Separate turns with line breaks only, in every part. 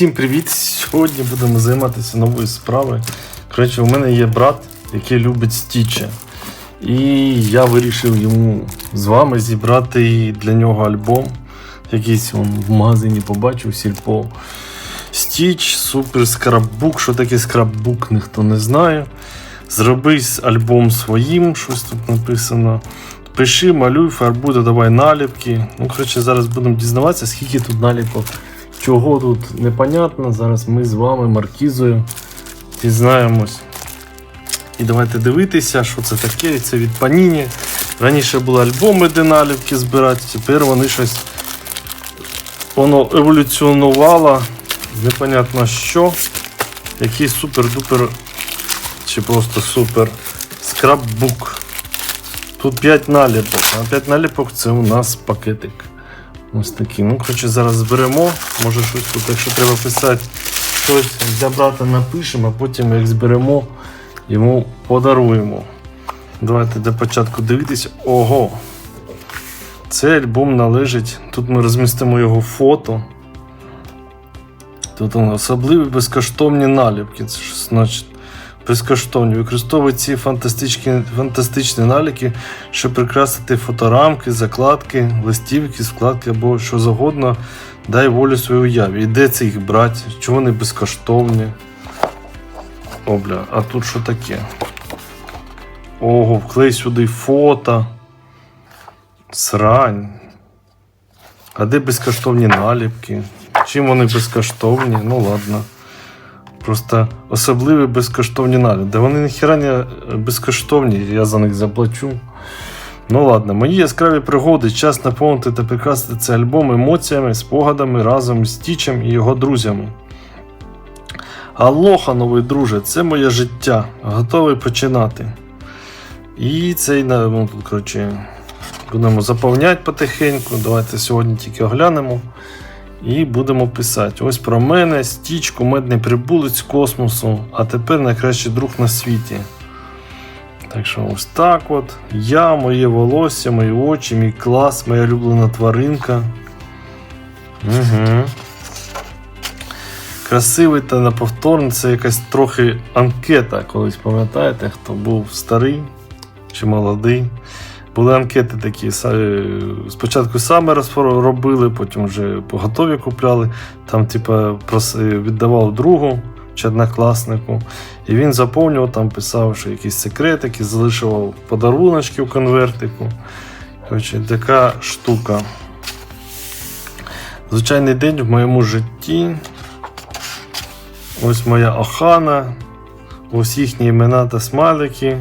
Всім привіт! Сьогодні будемо займатися новою справою. Коротше, у мене є брат, який любить стічі. І я вирішив йому з вами зібрати для нього альбом. Якийсь он в магазині побачив, сільпо. Стіч, супер скраббук. Що таке скраббук, ніхто не знає. Зроби альбом своїм, щось тут написано. Пиши, малюй, фарбуй, додавай наліпки. Ну, коротше, зараз будемо дізнаватися, скільки тут наліпок. Чого тут непонятно. Зараз ми з вами маркізою дізнаємось. І давайте дивитися, що це таке. Це від Panini. Раніше були альбоми, де наліпки збирати, тепер вони щось воно еволюціонувало. Непонятно що. Який супер-дупер чи просто супер скраббук. Тут 5 наліпок, а 5 наліпок це у нас пакетик. Ось такий. Ну, коротше, зараз зберемо. Може щось тут, якщо треба писати, щось для брата напишемо, а потім як зберемо, йому подаруємо. Давайте для початку дивитися. Ого! Цей альбом належить. Тут ми розмістимо його фото. Тут особливі безкоштовні наліпки. Це що значить безкоштовні. Використовують ці фантастичні, фантастичні наліпки, щоб прикрасити фоторамки, закладки, листівки, складки або що завгодно. Дай волю своїй уяві. І де це їх брати? Чому вони безкоштовні? О, бля, а тут що таке? Ого, вклей сюди фото. Срань. А де безкоштовні наліпки? Чим вони безкоштовні? Ну ладно. Просто особливі безкоштовні наліпки. Вони ніхіра не безкоштовні, я за них заплачу. Ну ладно, мої яскраві пригоди, час наповнити та прикрасити цей альбом емоціями, спогадами разом з Тічем і його друзями. Алоха, новий друже, це моє життя. Готовий починати. І цей ну, тут, коротше, будемо заповняти потихеньку. Давайте сьогодні тільки оглянемо. І будемо писати. Ось про мене, стіч, кумедний прибулець космосу, а тепер найкращий друг на світі. Так що ось так от. Я, моє волосся, мої очі, мій клас, моя улюблена тваринка. Угу. Красивий та неповторний це якась трохи анкета, колись пам'ятаєте, хто був старий чи молодий. Були анкети такі. Спочатку саме робили, потім вже готові купляли. Там, типа, віддавав другу чи однокласнику. І він заповнював, там писав, що якісь секретики, залишував подаруночки в конвертику. Коротше, така штука. Звичайний день в моєму житті. Ось моя охана. Ось їхні імена та смайлики.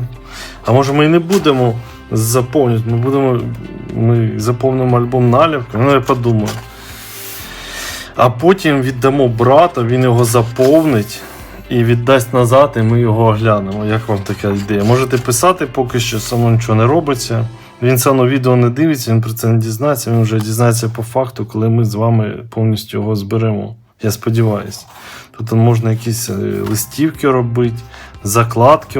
А може ми і не будемо заповнювати, ми будемо. Ми заповнимо альбом наліпкою, ну я подумаю. А потім віддамо брату, він його заповнить і віддасть назад, і ми його оглянемо. Як вам така ідея? Можете писати, поки що само нічого не робиться. Він саме відео не дивиться, він про це не дізнається, він вже дізнається по факту, коли ми з вами повністю його зберемо. Я сподіваюся. Тут можна якісь е, листівки робити, закладки,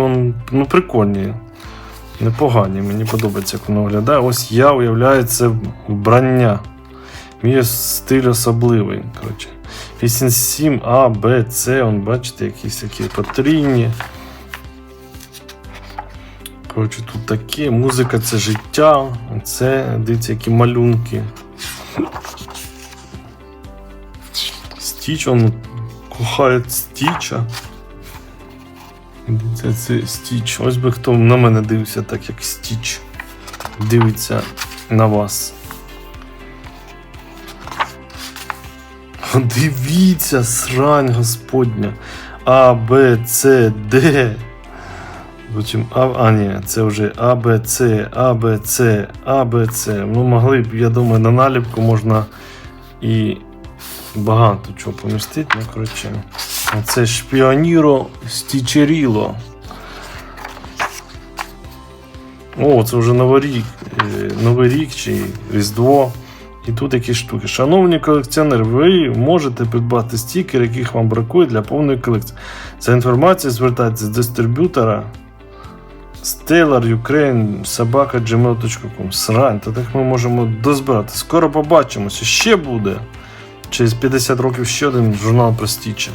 ну прикольні. Непогані, мені подобається, як воно виглядає. Ось я уявляю це вбрання. Мій стиль особливий. коротше. 87 А, Б, С, он, бачите, якісь такі потрійні. Коротше, тут таке. Музика це життя. Це, дивіться, які малюнки. Стіч, он кохає стіча. Дивіться, це стіч. Ось би хто на мене дивився, так як стіч. Дивиться на вас. Дивіться, срань господня. А, Б, С, Д. Потім А, а ні, це вже А, Б, С, А, Б, С, А, Б, С. Ну, могли б, я думаю, на наліпку можна і багато чого помістити, ну, коротше. Це шпіоніро стічеріло. О, це вже Новий рік, е, Новий рік чи Різдво. І тут якісь штуки. Шановні колекціонери, ви можете придбати стікери, яких вам бракує для повної колекції. За інформацією звертайтеся з дистриб'ютора Stellar Ukraine собака gmail.com. Срань, то так ми можемо дозбирати. Скоро побачимося. Ще буде. Через 50 років ще один журнал про стічі.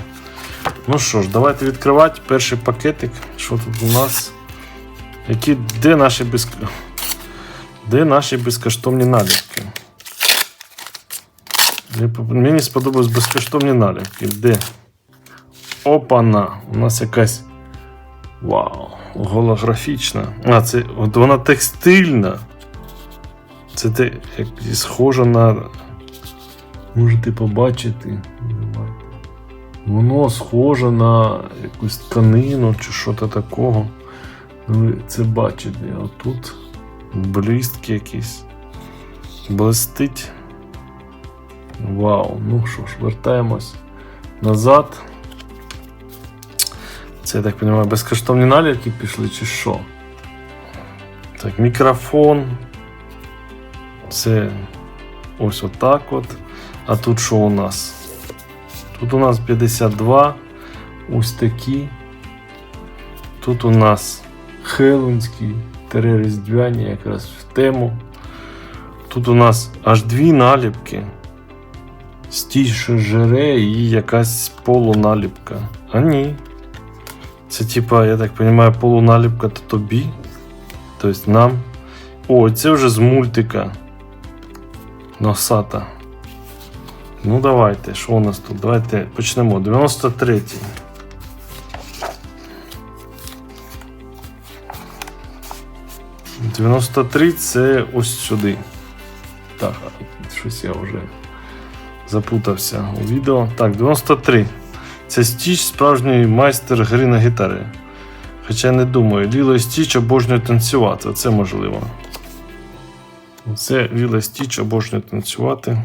Ну що ж, давайте відкривати перший пакетик. Що тут у нас? Які, де наші без... Де наші безкоштовні наліпки? Мені сподобались безкоштовні наліпки. Де? Опана! У нас якась. Вау! Голографічна. А, це от вона текстильна. Це те, як схоже на. Можете побачити. Воно схоже на якусь тканину чи що то такого. Ну, Ви це бачите. А тут блістки якісь. Блистить. Вау, ну що ж, вертаємось назад. Це, я так розумію, безкоштовні наліпки пішли чи що? Так, мікрофон. Це ось отак от. А тут що у нас? Тут у нас 52. Ось такі. Тут у нас Хеллоуінські різдвяні якраз в тему. Тут у нас аж дві наліпки. Стій, що жере і якась полуналіпка. А ні. Це типа, я так розумію, полуналіпка то тобі. Тобто нам. О, це вже з мультика. Носата. Ну давайте, що у нас тут? Давайте почнемо. 93. «93» це ось сюди. Так, щось я вже запутався у відео. Так, 93. Це Стіч справжній майстер гри на гітарі. Хоча я не думаю, Ліло Стіч обожнює танцювати. Це можливо. Це Ліло Стіч обожнює танцювати.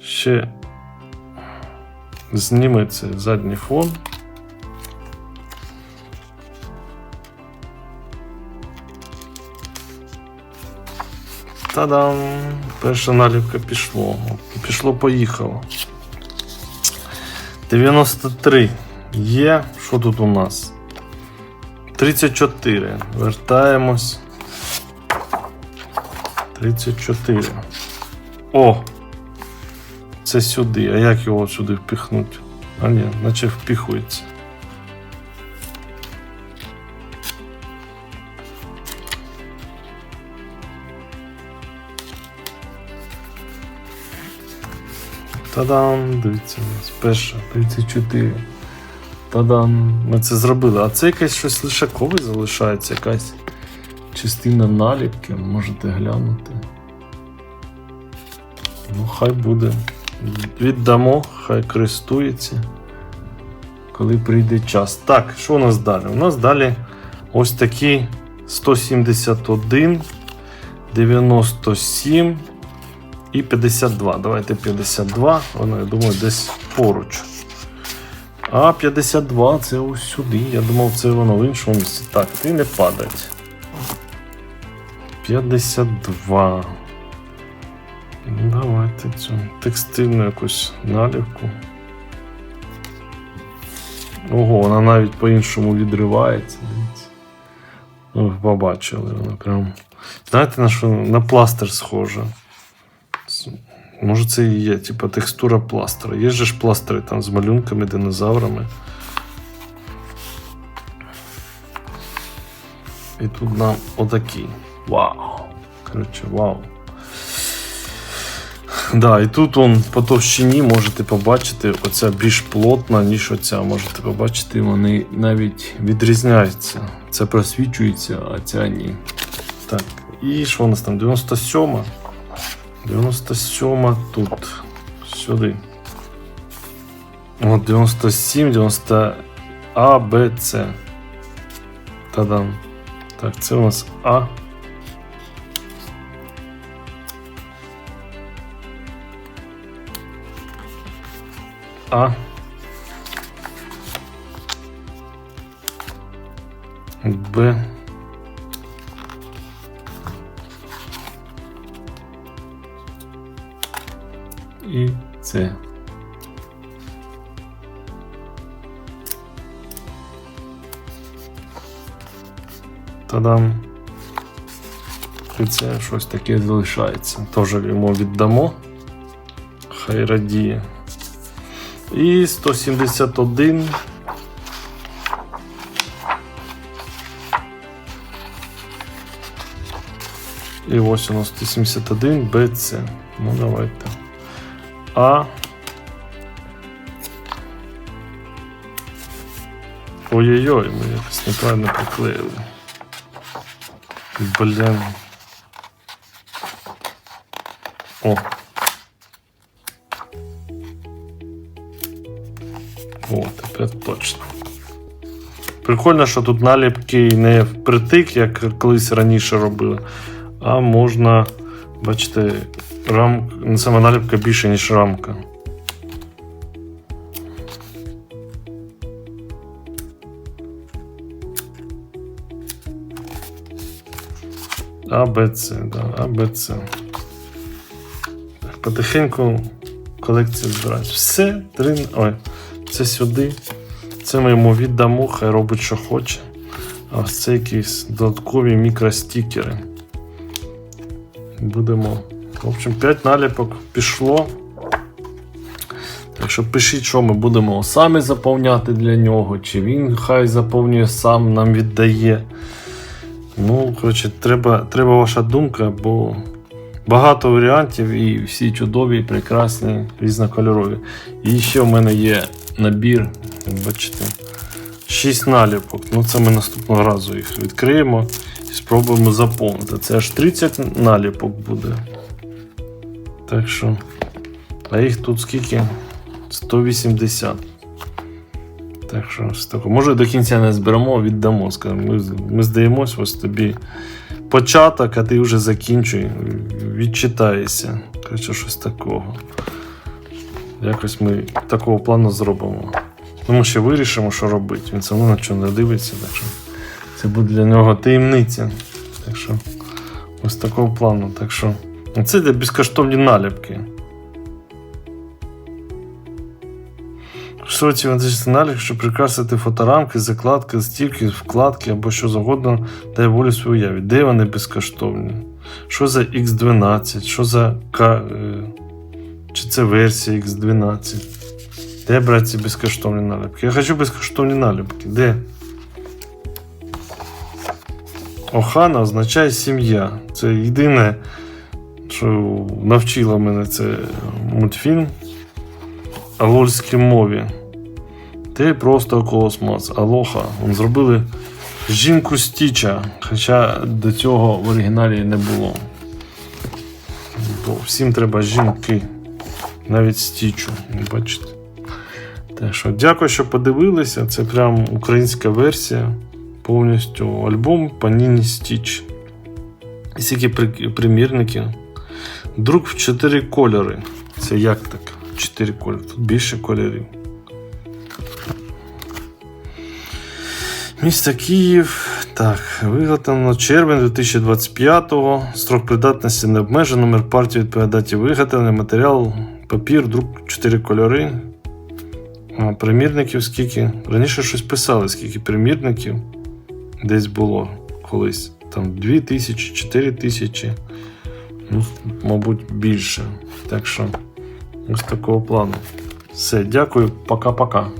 Ще зніметься задній фон. Та-дам! Перша наліпка пішло. Пішло, поїхало. 93. Є. Що тут у нас? 34. Вертаємось. 34. О! Це сюди. А як його сюди впихнуть? А ні, наче впіхується. Та-дам! Дивіться, у нас перша 34. Та-дам! Ми це зробили. А це якесь щось лишакове залишається, якась частина наліпки. Можете глянути. Ну, хай буде. Віддамо, хай користується. Коли прийде час. Так, що у нас далі? У нас далі ось такі 171, 97 і 52. Давайте 52. Воно, я думаю, десь поруч. А 52 це ось сюди. Я думав, це воно в іншому місці. Так, ти не падать. 52. Ну, Давайте цю текстильну якусь налівку. Ого, вона навіть по-іншому відривається. Ну, побачили, вона прям. Знаєте, на що на пластир схожа. С- Може, це і є, типа текстура пластира. Є же ж пластири там з малюнками, динозаврами. І тут нам отакі. Вау! Коротше, вау. Да, і тут он по товщині можете побачити, оця більш плотна, ніж оця. Можете побачити, вони навіть відрізняються. Це просвічується, а ця ні. Так, і що у нас там? 97. 97 тут. Сюди. От 97, 90 А, Б, С. Та-дам. Так, це у нас А. А. Б. І С. Та-дам. І це щось таке залишається. Теж йому віддамо. Хай радіє. І 171. І ось у нас 171 БЦ. Ну давайте. А. Ой-ой-ой, ми якось неправильно приклеїли. Блін. О. О, точно. Прикольно, що тут наліпки не впритик, як колись раніше робили, а можна, бачите, рам... сама наліпка більше, ніж рамка. А, Б, С, да, А, Б, С. Потихеньку колекцію збирають. Все, три. Ой, це сюди. Це ми йому віддамо, хай робить, що хоче. А ось це якісь додаткові мікростікери. Будемо. В общем, 5 наліпок пішло. Так що пишіть, що ми будемо самі заповняти для нього, чи він хай заповнює сам, нам віддає. Ну, коротше, треба, треба ваша думка, бо багато варіантів і всі чудові, прекрасні, різнокольорові. І ще в мене є набір, бачите, 6 наліпок. Ну, це ми наступного разу їх відкриємо і спробуємо заповнити. Це аж 30 наліпок буде. Так що, а їх тут скільки? 180. Так що ось таке. Може до кінця не зберемо, віддамо. Скажемо, ми, ми здаємось, ось тобі початок, а ти вже закінчуй, відчитаєшся. Коротше, щось такого. Якось ми такого плану зробимо. Ну, ми ще вирішимо, що робити. Він одно на чого не дивиться, так що це буде для нього таємниця. Так що ось такого плану. Так що це для безкоштовні наліпки. Шоці наліпки, щоб прикрасити фоторамки, закладки, стільки, вкладки або що завгодно, дай волю свою уяві. Де вони безкоштовні? Що за X12? Що за К. е, Чи це версія X12? Де брати ці безкоштовні наліпки? Я хочу безкоштовні наліпки. Де? Охана означає сім'я. Це єдине, що навчило мене це мультфільм алольській мові. Ти просто космос, алоха. Зробили жінку Стіча, хоча до цього в оригіналі не було. Бо всім треба жінки, навіть стічу, бачите. Так що, дякую, що подивилися. Це прям українська версія. Повністю альбом Panini Stitch. І скільки при- примірників. Друк в 4 кольори. Це як так? 4 кольори. Тут більше кольорів. Місто Київ. Так, виготовлено червень 2025-го. Строк придатності не обмежено. Номер партії відповідає даті виготовлення. Матеріал, папір, друк 4 кольори. Примірників скільки. Раніше щось писали, скільки примірників десь було колись. Там 2000, 4000. Ну, мабуть, більше. Так що, ось такого плану. Все, дякую, пока-пока.